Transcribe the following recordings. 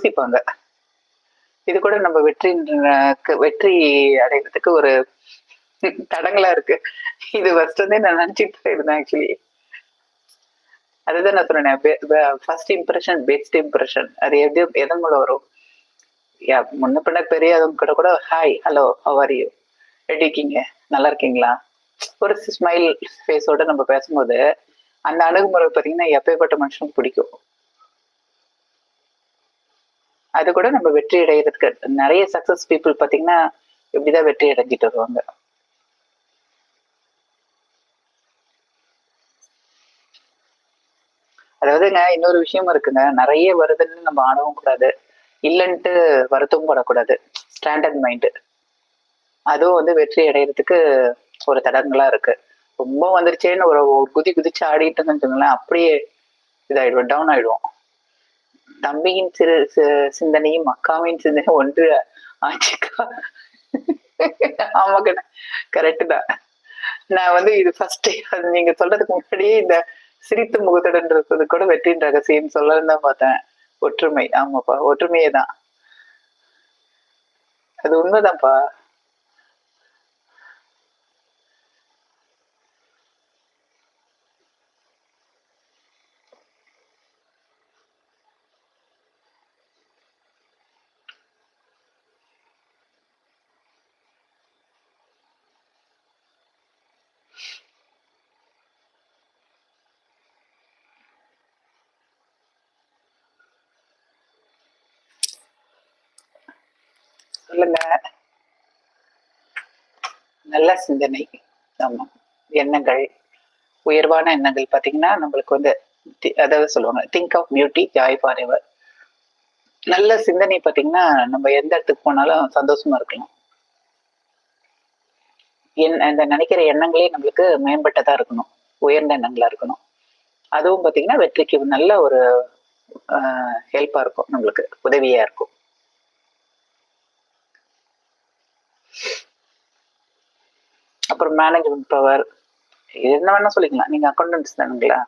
யோசிப்பாங்க. இது கூட நம்ம வெற்றி வெற்றி அடைகிறதுக்கு ஒரு தடங்களா இருக்கு. இது ஃபர்ஸ்ட் வந்து நான் நினைச்சிட்டு இருந்தேன் ஆக்சுவலி அதுதான் நான் சொன்னேன் ஃபர்ஸ்ட் இம்ப்ரெஷன் பெஸ்ட் இம்ப்ரெஷன் அது எது எதன் மூலம் வரும்? யா முன்ன பின்ன பெரியாதவங்க கூட கூட ஹாய் ஹலோ ஹவ் யூ எப்படி இருக்கீங்க? நல்லா இருக்கீங்களா? ஒரு ஸ்மைல் ஃபேஸோட நம்ம பேசும்போது அந்த அணுகுமுறை பார்த்தீங்கன்னா எப்பேற்பட்ட மனுஷனுக்கு பிடிக்கும். அது கூட நம்ம வெற்றி அடைகிறதுக்கு நிறைய சக்சஸ் பீப்புள் பார்த்தீங்கன்னா இப்படிதான் வெற்றி அடைஞ்சிட்டு வருவாங்க. அதாவதுங்க இன்னொரு விஷயம் இருக்குங்க. நிறைய வருதுன்னு நம்ம ஆடவும் கூடாது. இல்லைன்ட்டு வருத்தம் படக்கூடாது. ஸ்டாண்டர்ட் மைண்டு அதுவும் வந்து வெற்றி அடைகிறதுக்கு ஒரு தடங்களா இருக்கு. ரொம்ப வந்துருச்சேன்னு ஒரு குதி குதிச்சு ஆடிட்டு வச்சுங்களேன் அப்படியே இதாயிடுவோம் டவுன் ஆயிடுவோம். தம்பியின் சிறு சிந்தனையும் அக்காவின் சிந்தனையும் ஒன்று ஆச்சுக்கா. ஆமாக்கண்ணா கரெக்டு தான். நான் வந்து இது ஃபர்ஸ்ட் நீங்க சொல்றதுக்கு முன்னாடியே இந்த சிரித்து இருக்கிறது கூட வெற்றின் ரகசியம் சொல்லலாம் தான் பார்த்தேன். ஒற்றுமை ஆமாப்பா ஒற்றுமையே தான். அது உண்மைதான்ப்பா. சொல்லுங்க. நல்ல சிந்தனை. ஆமா. எண்ணங்கள். உயர்வான எண்ணங்கள். பாத்தீங்கன்னா நம்மளுக்கு வந்து அதாவது சொல்லுவாங்க thing of beauty joy forever நல்ல சிந்தனை பாத்தீங்கன்னா நம்ம எந்த இடத்துக்கு போனாலும் சந்தோஷமா இருக்கலாம். என் இந்த நினைக்கிற எண்ணங்களே நம்மளுக்கு மேம்பட்டதா இருக்கணும். உயர்ந்த எண்ணங்களா இருக்கணும். அதுவும் பாத்தீங்கன்னா வெற்றிக்கு நல்ல ஒரு ஹெல்ப்பா இருக்கும். நம்மளுக்கு உதவியா இருக்கும். அப்புறம் மேனேஜ்மெண்ட் பவர் என்ன வேணா சொல்லிக்கலாம். நீங்க அக்கௌண்டன்ஸ் தானுங்களா?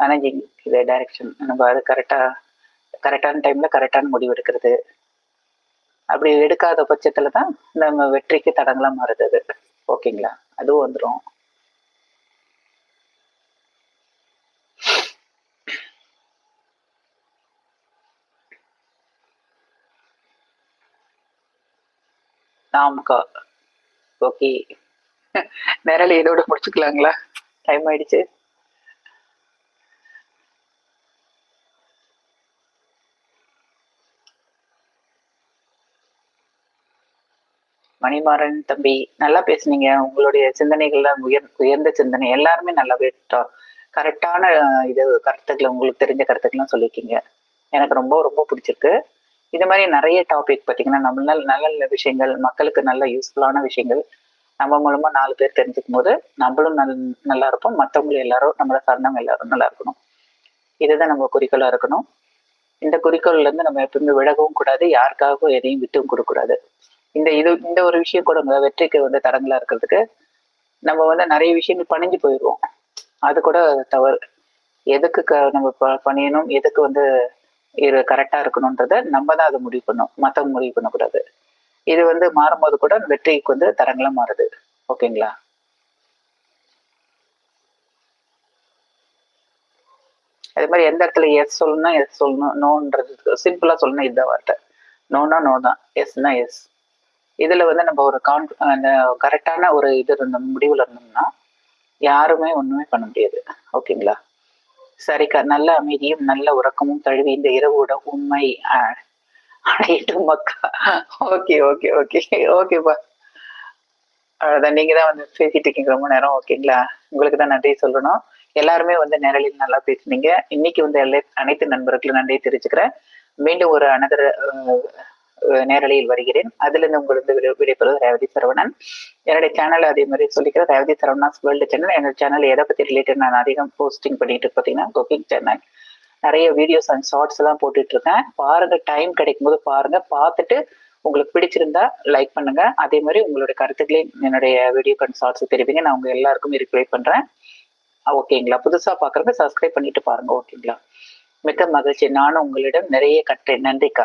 மேனேஜிங் இது டைரக்ஷன் நம்ம அது கரெக்டா கரெக்டான டைம்ல கரெக்டான முடிவு எடுக்கிறது. அப்படி எடுக்காத பட்சத்துல தான் நம்ம வெற்றிக்கு தடங்களா மாறுது அது. ஓகேங்களா? அதுவும் வந்துடும் நாம்கா ஓகே. நிரலை இதோட முடிச்சுக்கலாங்களா? டைம் ஆயிடுச்சு. மணிமாறன் தம்பி நல்லா பேசுனீங்க. உங்களுடைய சிந்தனைகள்லாம் உயர் உயர்ந்த சிந்தனை. எல்லாருமே நல்லா கரெக்டான இது கருத்துக்களை உங்களுக்கு தெரிஞ்ச கருத்துக்கள்லாம் சொல்லியிருக்கீங்க. எனக்கு ரொம்ப ரொம்ப பிடிச்சிருக்கு. இது மாதிரி நிறைய டாபிக் பார்த்தீங்கன்னா நம்ம நல்ல நல்ல விஷயங்கள் மக்களுக்கு நல்ல யூஸ்ஃபுல்லான விஷயங்கள் நம்ம மூலமா நாலு பேர் தெரிஞ்சுக்கும் போது நம்மளும் நல் நல்லா இருப்போம். மற்றவங்களும் எல்லாரும் நம்மளை சார்ந்தவங்க எல்லாரும் நல்லா இருக்கணும். இதுதான் நம்ம குறிக்கோளா இருக்கணும். இந்த குறிக்கோள்ல இருந்து நம்ம எப்பவுமே விலகவும் கூடாது யாருக்காகவும் எதையும் விட்டும் கொடுக்கூடாது இந்த இது இந்த ஒரு விஷயம் கூட வெற்றிக்கு வந்து தடங்களா இருக்கிறதுக்கு நம்ம வந்து நிறைய விஷயங்கள் பணிஞ்சு போயிடுவோம். அது கூட தவறு. எதுக்கு க நம்ம ப பணியணும்? எதுக்கு வந்து இது கரெக்டா இருக்கணும்ன்றத நம்ம தான் அதை முடிவு பண்ணும் மற்றவங்க முடிவு பண்ணக்கூடாது. இது வந்து மாறும்போது கூட வெற்றிக்கு வந்து தரங்களா மாறுது. ஓகேங்களா? அதே மாதிரி எந்த இடத்துல எஸ் சொல்லணும் எஸ் சொல்லணும். நோன்றது சிம்பிளா சொல்லணும் இதுதான் வார்த்தை. நோனா நோ தான். எஸ்னா எஸ் இதுல வந்து நம்ம ஒரு கான் அந்த கரெக்டான ஒரு இது இருந்த முடிவுல இருந்தோம்னா யாருமே ஒண்ணுமே பண்ண முடியாது. ஓகேங்களா? சரிக்கா நல்ல அமைதியும் நல்ல உறக்கமும் தழுவி இந்த இரவோட உண்மை அடையட்டும் மக்கா. Okay okay okay. ஓகேப்பா அதான் நீங்க தான் வந்து பேசிட்டு இருக்கீங்க ரொம்ப நேரம் ஓகேங்களா? உங்களுக்கு தான் நன்றி சொல்லணும். எல்லாருமே வந்து நேரலில் நல்லா பேசுனீங்க. இன்னைக்கு வந்து எல்லா அனைத்து நண்பர்களும் நன்றியை தெரிவிச்சுக்கிறேன். மீண்டும் ஒரு அனதர் நேரலையில் வருகிறேன். அதுல இருந்து உங்களுக்கு விடைபெறுவது ரேவதி சரவணன். என்னுடைய சேனல் அதே மாதிரி சொல்லிக்கிறேன். ரேவதி சரவணாஸ் வேர்ல்டு சேனல் என்னோட சேனல் எதை பத்தி ரிலேட்டட் நான் அதிகம் போஸ்டிங் பண்ணிட்டு பார்த்தீங்கன்னா குக்கிங் சேனல் நிறைய வீடியோஸ் அண்ட் ஷார்ட்ஸ் எல்லாம் போட்டுட்டு இருக்கேன் பாருங்க டைம் கிடைக்கும் போது பாருங்க. பார்த்துட்டு உங்களுக்கு பிடிச்சிருந்தா லைக் பண்ணுங்க. அதே மாதிரி உங்களுடைய கருத்துக்களையும் என்னுடைய வீடியோ கண்ட் ஷார்ட்ஸ் தெரிவிங்க. நான் உங்க எல்லாருக்கும் ரிப்ளை பண்றேன். ஓகேங்களா புதுசா பாக்குறவங்க சப்ஸ்கிரைப் பண்ணிட்டு பாருங்க. ஓகேங்களா மிக்க மகிழ்ச்சி. நானும் உங்களிடம் நிறைய கற்றேன். நன்றிக்கா.